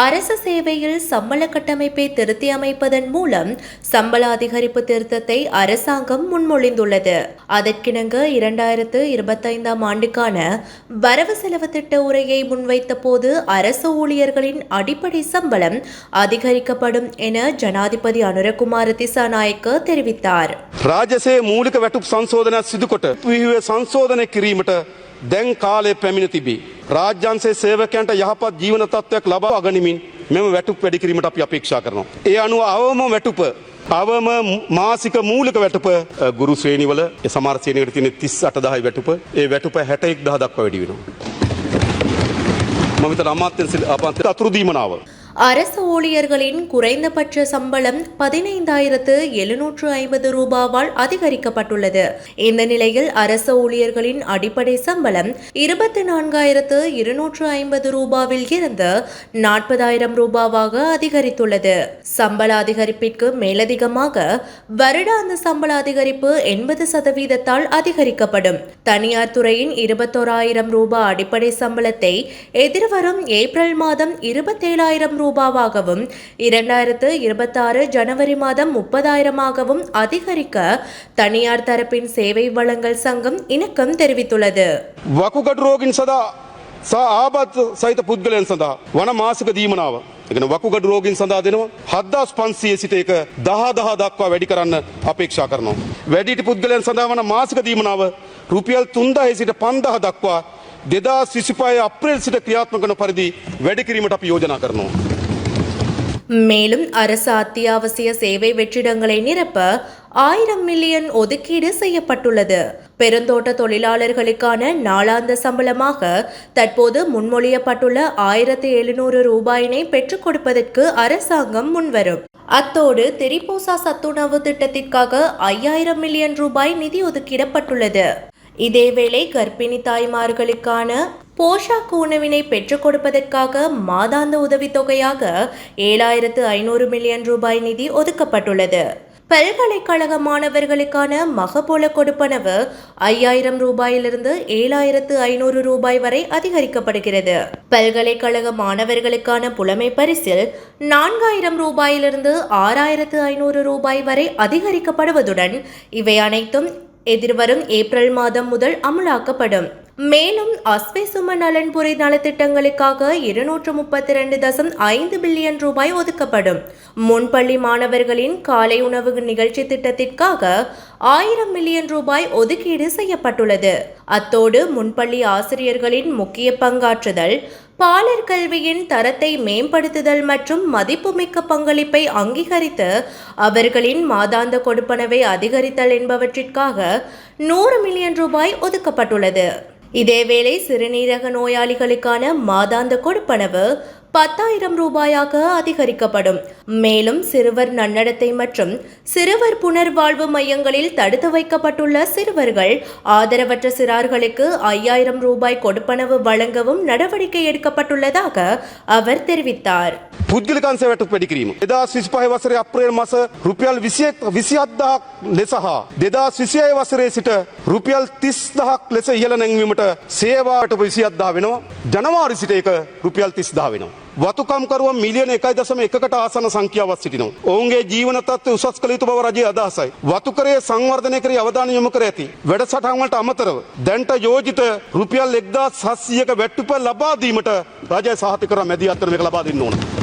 அரசு சேவையில் சம்பள கட்டமைப்பை திருத்தி அமைப்பதன் மூலம் சம்பள அதிகரிப்பு திருத்தத்தை அரசாங்கம் முன்மொழிந்துள்ளது அதற்கிணங்க இரண்டாயிரத்து இருபத்தைந்தாம் ஆண்டுக்கான வரவு செலவு திட்ட உரையை முன்வைத்த போது அரசு ஊழியர்களின் அடிப்படை சம்பளம் அதிகரிக்கப்படும் என ஜனாதிபதி அனுரகுமார திசாநாயக்க தெரிவித்தார் රාජසේ මූලික වැටුප් සංශෝධනයක් සිදුකොට පිහිවේ සංශෝධනය කිරීමට දැන් කාලය පැමිණ තිබේ. රාජ්‍යන්සේ සේවකයන්ට යහපත් ජීවන තත්ත්වයක් ලබා අගනිමින් මෙම වැටුප් වැඩි කිරීමට අපි අපේක්ෂා කරනවා. ඒ අනුව අවම වැටුප අවම මාසික මූලික වැටුප අ, ගුරු ශ්‍රේණිවල ඒ සමහර ශ්‍රේණියකට තියෙන 38 වැටුප ඒ වැටුප 61 දහ දක්වා වැඩි වෙනවා. මම හිතන අමාත්‍යංශ අපන්ත අතුරු දීමනාව அரசு ஊழியர்களின் குறைந்தபட்ச சம்பளம் பதினைந்தாயிரத்து எழுநூற்று ஐம்பது ரூபாவால் அதிகரிக்கப்பட்டுள்ளது. இந்த நிலையில் அரசு ஊழியர்களின் அடிப்படை சம்பளம் இருபத்தி நான்காயிரத்து இருநூற்று ஐம்பது ரூபாவில் இருந்து நாற்பதாயிரம் ரூபாவாக அதிகரித்துள்ளது. சம்பள அதிகரிப்பிற்கு மேலதிகமாக வருடாந்த சம்பள அதிகரிப்பு எண்பது சதவீதத்தால் அதிகரிக்கப்படும். தனியார் துறையின் இருபத்தோராயிரம் ரூபாய் அடிப்படை சம்பளத்தை எதிர்வரும் ஏப்ரல் மாதம் இருபத்தேழாயிரம் ரூபாவாகவும் இரண்டாயிரத்து இருபத்தாறு ஜனவரி மாதம் முப்பதாயிரமாகவும் அதிகரிக்க தனியார் தரப்பின் சேவை வழங்கல் சங்கம் இணக்கம் தெரிவித்துள்ளது වකුගඩු රෝගින් සදා සා ආබත් සහිත පුද්ගලයන් සඳහා වන මාසික දීමනාව. එකන වකුගඩු රෝගින් සඳහා දෙනවා හද්දාස් පන්සිය සිට එක දහ දහ දක්වා වැඩි කරන්න අපේක්ෂා කරනවා. වැඩිට පුද්ගලයන් සඳහා වන මාසික දීමනාව රුපියල් තුන්දාහි සිට පන්දහ දක්වා දෙදා විසිපාය අප්‍රේල් සිට ක්‍රියාත්මකන පරිදි වැඩිකිරීමට අපි යෝජනා කරනවා. மேலும் அரசு அத்தியாவசிய சேவை வெற்றிடங்களை நிரப்ப ஆயிரம் மில்லியன் ஒதுக்கீடு செய்யப்பட்டுள்ளது. பெருந்தோட்ட தொழிலாளர்களுக்கான நாளாந்த சம்பளமாக தற்போது முன்மொழியப்பட்டுள்ள ஆயிரத்தி எழுநூறு ரூபாயினை பெற்றுக் கொடுப்பதற்கு அரசாங்கம் முன்வரும். அத்தோடு திரிபோசா சத்துணவு திட்டத்திற்காக ஐயாயிரம் மில்லியன் ரூபாய் நிதி ஒதுக்கிடப்பட்டுள்ளது. இதேவேளை கர்ப்பிணி தாய்மார்களுக்கான போஷாக்கு உணவினை பெற்றுக் கொடுப்பதற்காக மாதாந்த உதவித்தொகையாக ஏழாயிரத்து ஐநூறு மில்லியன் ரூபாய் நிதி ஒதுக்கப்பட்டுள்ளது. பல்கலைக்கழக மாணவர்களுக்கான மகபோல கொடுப்பனவு ஐயாயிரம் ரூபாயிலிருந்து ஏழாயிரத்து ஐநூறு ரூபாய் வரை அதிகரிக்கப்படுகிறது. பல்கலைக்கழக மாணவர்களுக்கான புலமை பரிசில் நான்காயிரம் ரூபாயிலிருந்து ஆறாயிரத்து ஐநூறு ரூபாய் வரை அதிகரிக்கப்படுவதுடன் இவை அனைத்தும் எதிர்வரும் ஏப்ரல் மாதம் முதல் அமலாக்கப்படும். மேலும் அஸ்வை சும நலன்புரி நலத்திட்டங்களுக்காக இருநூற்று முப்பத்தி ரெண்டு தசம் ஐந்து பில்லியன் ரூபாய் ஒதுக்கப்படும். முன்பள்ளி மாணவர்களின் காலை உணவு நிகழ்ச்சி திட்டத்திற்காக ஆயிரம் மில்லியன் ரூபாய் ஒதுக்கீடு செய்யப்பட்டுள்ளது. அத்தோடு முன்பள்ளி ஆசிரியர்களின் முக்கிய பங்காற்றுதல் பாலர் கல்வியின் தரத்தை மேம்படுத்துதல் மற்றும் மதிப்புமிக்க பங்களிப்பை அங்கீகரித்து அவர்களின் மாதாந்த கொடுப்பனவை அதிகரித்தல் என்பவற்றிற்காக நூறு மில்லியன் ரூபாய் ஒதுக்கப்பட்டுள்ளது. இதேவேளை சிறுநீரக நோயாளிகளுக்கான மாதாந்த கொடுப்பனவு பத்தாயிரம் ரூபாயாக அதிகரிக்கப்படும் மேலும் சிறுவர் நன்னடத்தை மற்றும் சிறுவர் புனர்வாழ்வு மையங்களில் தடுத்து வைக்கப்பட்டுள்ள சிறுவர்கள் ஆதரவற்ற சிறார்களுக்கு ஐயாயிரம் ரூபாய் கொடுப்பனவு வழங்கவும் நடவடிக்கை எடுக்கப்பட்டுள்ளதாக அவர் தெரிவித்தார் පුද්ගලිකන්සේ වැටුප් වැඩි කිරීම. එදා විසිපහ වසරේ අප්‍රේල් මස රුපියල් විසියක් විසිහත්දහක් ලෙස හා දෙදා විසියය වසරේ සිට රුපියල් තිස්දහක් ලෙස ඉහළ නැංවීමට සේවාට විසියත්දා වෙනවා ජනවාරි සිට එක රුපියල් තිස්දා වෙනවා. වතුකම්කරුව මිලියන එකයි දසම එකකට ආසන සංඛ්‍යාවත් සිටිනවා. ඔවුන්ගේ ජීවන තත්ත්වය උසස් කළ යුතු බව රජය අදහසයි. වතුකරේ සංවර්ධනය කරී අවධානය යොමු කර ඇති. වැඩසටහන්වලට අමතරව දැන්ට යෝජිත රුපියල් එක්දා සස්සියක වැට්ටුප ලබා දීමට රජය සහති කර මැදිහත්වන මේක ලබා දෙන්න ඕන.